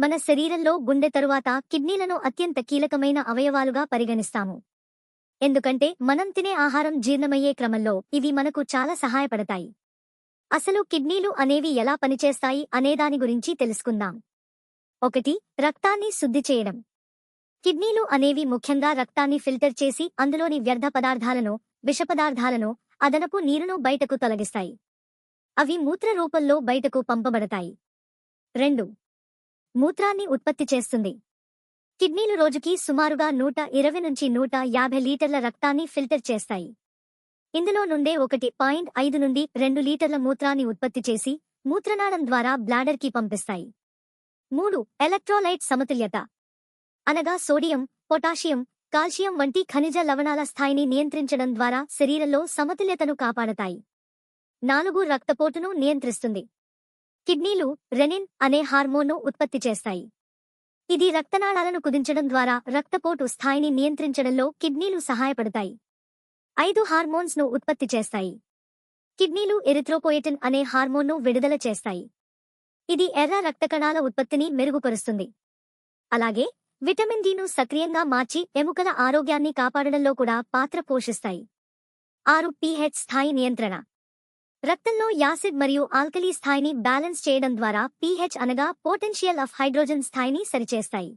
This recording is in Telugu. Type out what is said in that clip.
మన శరీరంలో గుండె తరువాత కిడ్నీలను అత్యంత కీలకమైన అవయవాలుగా పరిగణిస్తాము. ఎందుకంటే మనం తినే ఆహారం జీర్ణమయ్యే క్రమంలో ఇవి మనకు చాలా సహాయపడతాయి. అసలు కిడ్నీలు అనేవి ఎలా పనిచేస్తాయి అనేదాని గురించి తెలుసుకుందాం. ఒకటి రక్తాన్ని శుద్ధి చేయడం. కిడ్నీలు అనేవి ముఖ్యంగా రక్తాన్ని ఫిల్టర్ చేసి అందులోని వ్యర్థ పదార్థాలను విషపదార్థాలను అదనపు నీరును బయటకు తొలగిస్తాయి. అవి మూత్ర రూపంలో బయటకు పంపబడతాయి. రెండు మూత్రాన్ని ఉత్పత్తి చేస్తుంది. కిడ్నీలు రోజుకి సుమారుగా నూట ఇరవై నుంచి నూట యాభై లీటర్ల రక్తాన్ని ఫిల్టర్ చేస్తాయి. ఇందులో నుండే ఒకటి పాయింట్ ఐదు నుండి రెండు లీటర్ల మూత్రాన్ని ఉత్పత్తి చేసి మూత్రనాళం ద్వారా బ్లాడర్కి పంపిస్తాయి. మూడు ఎలక్ట్రోలైట్ సమతుల్యత. అనగా సోడియం పొటాషియం కాల్షియం వంటి ఖనిజ లవణాల స్థాయిని నియంత్రించడం ద్వారా శరీరంలో సమతుల్యతను కాపాడతాయి. నాలుగు రక్తపోటును నియంత్రిస్తుంది. కిడ్నీలు రెనిన్ అనే హార్మోన్ను ఉత్పత్తి చేస్తాయి. ఇది రక్తనాళాలను కుదించడం ద్వారా రక్తపోటు స్థాయిని నియంత్రించడంలో కిడ్నీలు సహాయపడతాయి. ఐదు హార్మోన్స్ను ఉత్పత్తి చేస్తాయి. కిడ్నీలు ఎరిథ్రోపోయటిన్ అనే హార్మోన్ను విడుదల చేస్తాయి. ఇది ఎర్ర రక్త కణాల ఉత్పత్తిని మెరుగుపరుస్తుంది. అలాగే విటమిన్ను సక్రియంగా మార్చి ఎముకల ఆరోగ్యాన్ని కాపాడడంలో కూడా పాత్ర పోషిస్తాయి. ఆరు పీహెచ్ స్థాయి నియంత్రణ. రక్తంలో యాసిడ్ మరియు ఆల్కలీ స్థాయిని బ్యాలెన్స్ చేయడం ద్వారా పీహెచ్ అనగా పొటెన్షియల్ ఆఫ్ హైడ్రోజన్ స్థాయిని సరిచేస్తాయి.